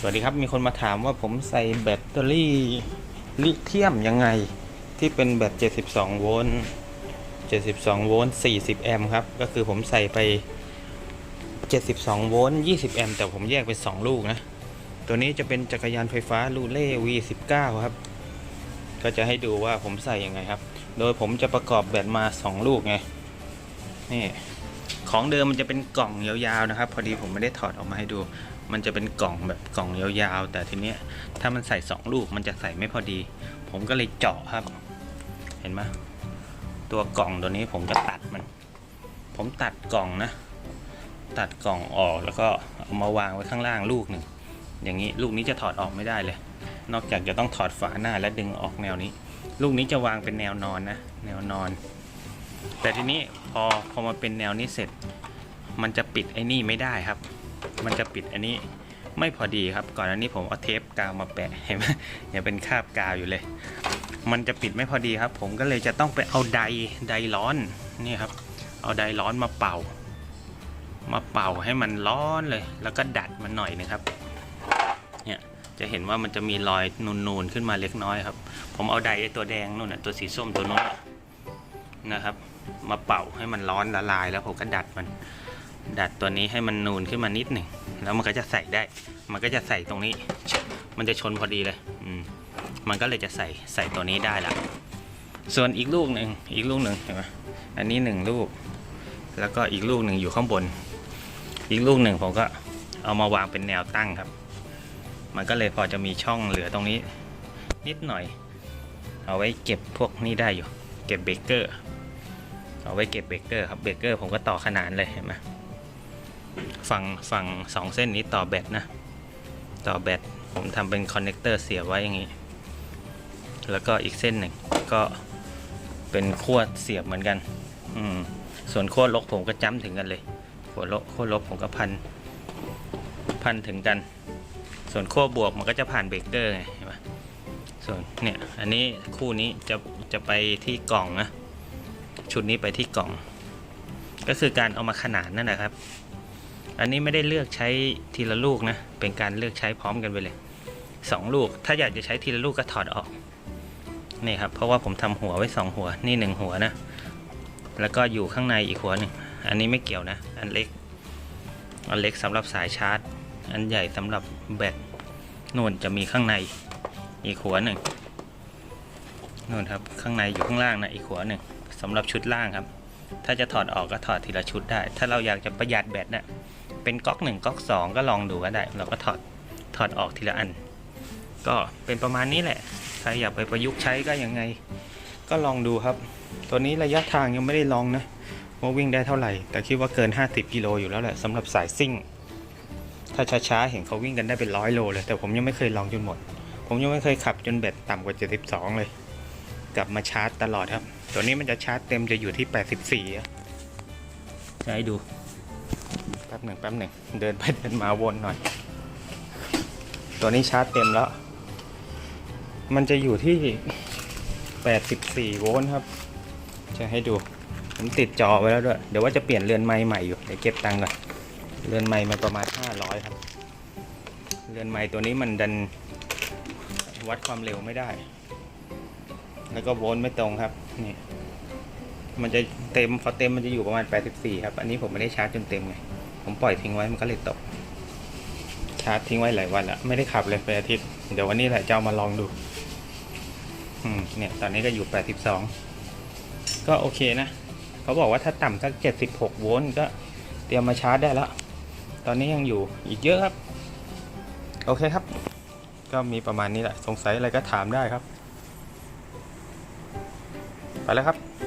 สวัสดีครับมีคนมาถามว่าผมใส่แบตเตอรี่ลิเธียมยังไง ที่เป็นแบต72 โวลต์ 72 โวลต์ 40 แอมป์ครับ ก็คือผมใส่ไป 72 โวลต์ 20 แอมป์แต่ผมแยกเป็น 2 ลูกนะ ตัวนี้จะเป็นจักรยานไฟฟ้าลูเล่ V19 ครับ ก็จะให้ดูว่าผมใส่ยังไงครับ โดยผมจะประกอบแบตมา 2 ลูกไง นี่ ของเดิมมันจะเป็นกล่องยาวๆนะครับ พอดีผมไม่ได้ถอดออกมาให้ดู มันจะเป็นกล่องแบบกล่องยาวๆ แต่ทีเนี้ยถ้ามันใส่สองลูกมันจะใส่ไม่พอดี ผมก็เลยเจาะครับ เห็นไหมตัวกล่องตัวนี้ผมก็ตัดมัน ผมตัดกล่องนะ ตัดกล่องออกแล้วก็เอามาวางไว้ข้างล่างลูกหนึ่งอย่างนี้ลูกนี้จะถอดออกไม่ได้เลย นอกจากจะต้องถอดฝาหน้าและดึงออกแนวนี้ ลูกนี้จะวางเป็นแนวนอนนะ แนวนอน แต่ทีนี้พอพอมาเป็นแนวนี้เสร็จ มันจะปิดไอ้นี่ไม่ได้ครับ มันจะปิดอันนี้ไม่พอดีครับ ก่อนอันนี้ผมเอาเทปกาวมาแปะเห็นไหมยังเป็นคาบกาวอยู่เลย มันจะปิดไม่พอดีครับ ผมก็เลยจะต้องไปเอาไดไดร้อนนี่ครับ เอาไดร้อนมาเป่า มาเป่าให้มันร้อนเลย แล้วก็ดัดมันหน่อยนะครับ เนี่ยจะเห็นว่ามันจะมีรอยนูนๆขึ้นมาเล็กน้อยครับ ผมเอาไดไอ้ตัวแดงนู่นน่ะตัวสีส้มตัวนู้นนะครับ มาเป่าให้มันร้อนละลาย แล้วผมก็ดัดมัน ดัดตัวนี้ให้มันนูนขึ้นมานิดหนึ่งแล้วมันก็จะใส่ได้ มันก็จะใส่ตรงนี้ มันจะชนพอดีเลย อืมมันก็เลยจะใส่ใส่ตัวนี้ได้ละส่วนอีกลูกหนึ่งอีกลูกหนึ่งเห็นไหมอันนี้หนึ่งลูก แล้วก็อีกลูกหนึ่งอยู่ข้างบน อีกลูกหนึ่งผมก็เอามาวางเป็นแนวตั้งครับ มันก็เลยพอจะมีช่องเหลือตรงนี้ นิดหน่อย เอาไว้เก็บพวกนี้ได้อยู่ เก็บเบเกอร์ เอาไว้เก็บเบเกอร์ครับเบเกอร์ผมก็ต่อขนานเลยเห็นไหมฝั่งฝั่งสองเส้นนี้ต่อแบตนะ ต่อแบตผมทำเป็นคอนเนคเตอร์เสียบไว้อย่างนี้ แล้วก็อีกเส้นหนึ่งก็เป็นขั้วเสียบเหมือนกัน อืมส่วนขั้วลบผมก็จ้ำถึงกันเลยขั้วลบขั้วลบผมก็พัน พันถึงกัน ส่วนขั้วบวกมันก็จะผ่านเบรกเกอร์ไงเห็นไหมส่วนเนี่ยอันนี้คู่นี้จะจะไปที่กล่องนะ ชุดนี้ไปที่กล่อง ก็คือการเอามาขนานนั่นแหละครับ อันนี้ไม่ได้เลือกใช้ทีละลูกนะ เป็นการเลือกใช้พร้อมกันไปเลยสองลูก ถ้าอยากจะใช้ทีละลูกก็ถอดออก นี่ครับ เพราะว่าผมทำหัวไว้สองหัว นี่หนึ่งหัวนะ แล้วก็อยู่ข้างในอีกหัวหนึ่ง อันนี้ไม่เกี่ยวนะ อันเล็ก อันเล็กสำหรับสายชาร์จ อันใหญ่สำหรับแบตนู่นจะมีข้างในอีกหัวหนึ่งนู่นครับ ข้างในอยู่ข้างล่างนะอีกหัวหนึ่ง สำหรับชุดล่างครับ ถ้าจะถอดออกก็ถอดทีละชุดได้ ถ้าเราอยากจะประหยัดแบตเนะ่ยเป็นก๊อกหนึ่งก๊อกสองก็ลองดูก็ได้ เราก็ถอดถอดออกทีละอัน ก็เป็นประมาณนี้แหละใครอยากไปประยุกต์ใช้ก็ยังไง ก็ลองดูครับ ตัวนี้ระยะทางยังไม่ได้ลองนะว่าวิ่งได้เท่าไหร่ แต่คิดว่าเกิน 50 กิโลอยู่แล้วแหละสำหรับสายซิ่ง ถ้าช้าๆ เห็นเขาวิ่งกันได้เป็นร้อยโลเลย แต่ผมยังไม่เคยลองจนหมด ผมยังไม่เคยขับจนแบตต่ำกว่า 72 เลย กลับมาชาร์จตลอดครับ ตัวนี้มันจะชาร์จเต็มจะอยู่ที่ 84อะจะให้ดู แป๊บหนึ่งแป๊บหนึ่งเดินไปเดินมาวนหน่อย ตัวนี้ชาร์จเต็มแล้ว มันจะอยู่ที่ 84 โวลต์ครับ จะให้ดู ผมติดจอไว้แล้วด้วย เดี๋ยวว่าจะเปลี่ยนเรือนไม้ใหม่อยู่ เดี๋ยวเก็บตังค์ก่อน เรือนไม้มันประมาณ 500 ครับ เรือนไม้ตัวนี้มันดันวัดความเร็วไม่ได้ แล้วก็โวลต์ไม่ตรงครับนี่มันจะเต็มพอเต็มมันจะอยู่ประมาณ 84 ครับ อันนี้ผมไม่ได้ชาร์จจนเต็มไง ผมปล่อยทิ้งไว้มันก็เลยตก ชาร์จทิ้งไว้หลายวันแล้วไม่ได้ขับเลยไปอาทิตย์ เดี๋ยววันนี้แหละจะเอามาลองดู อืม เนี่ย ตอนนี้ก็อยู่ 82 ก็โอเคนะ เขาบอกว่าถ้าต่ำสัก 76 โวลต์ก็เตรียมมาชาร์จได้แล้ว ตอนนี้ยังอยู่อีกเยอะครับ โอเคครับ ก็มีประมาณนี้แหละ สงสัยอะไรก็ถามได้ครับ ไปแล้วครับ